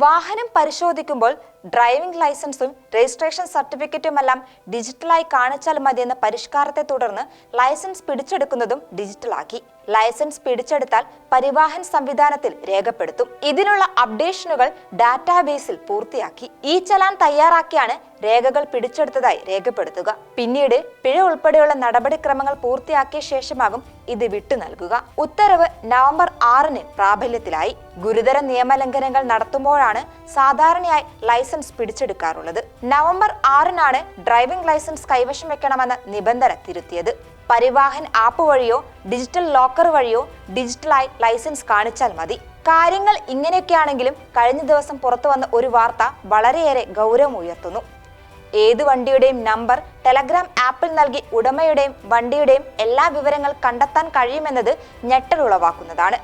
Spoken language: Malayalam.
വാഹനം പരിശോധിക്കുമ്പോൾ ഡ്രൈവിംഗ് ലൈസൻസും രജിസ്ട്രേഷൻ സർട്ടിഫിക്കറ്റുമെല്ലാം ഡിജിറ്റലായി കാണിച്ചാൽ മതിയെന്ന പരിഷ്കാരത്തെ തുടർന്ന് ലൈസൻസ് പിടിച്ചെടുക്കുന്നതും ഡിജിറ്റലാക്കി. ലൈസൻസ് പിടിച്ചെടുത്താൽ പരിവാഹൻ സംവിധാനത്തിൽ രേഖപ്പെടുത്തും. ഇതിനുള്ള അപ്ഡേഷനുകൾ ഡാറ്റാബേസിൽ പൂർത്തിയാക്കി. ഈ ചലാൻ തയ്യാറാക്കിയാണ് രേഖകൾ പിടിച്ചെടുത്തതായി രേഖപ്പെടുത്തുക. പിന്നീട് പിഴ ഉൾപ്പെടെയുള്ള നടപടിക്രമങ്ങൾ പൂർത്തിയാക്കിയ ശേഷമാകും ഇത് വിട്ടു നൽകുക. ഉത്തരവ് നവംബർ ആറിന് പ്രാബല്യത്തിലായി. ഗുരുതര നിയമലംഘനങ്ങൾ നടത്തുമ്പോഴാണ് സാധാരണയായി ലൈസൻസ് പിടിച്ചെടുക്കാറുള്ളത്. നവംബർ ആറിനാണ് ഡ്രൈവിംഗ് ലൈസൻസ് കൈവശം വെക്കണമെന്ന നിബന്ധന തിരുത്തിയത്. പരിവാഹൻ ആപ്പ് വഴിയോ ഡിജിറ്റൽ ലോക്കർ വഴിയോ ഡിജിറ്റലായി ലൈസൻസ് കാണിച്ചാൽ മതി. കാര്യങ്ങൾ ഇങ്ങനെയൊക്കെയാണെങ്കിലും കഴിഞ്ഞ ദിവസം പുറത്തു വന്ന ഒരു വാർത്ത വളരെയേറെ ഗൗരവം ഉയർത്തുന്നു. ഏത് വണ്ടിയുടെയും നമ്പർ ടെലഗ്രാം ആപ്പിൽ നൽകി ഉടമയുടെയും വണ്ടിയുടെയും എല്ലാ വിവരങ്ങൾ കണ്ടെത്താൻ കഴിയുമെന്നത് ഞെട്ടലുളവാക്കുന്നതാണ്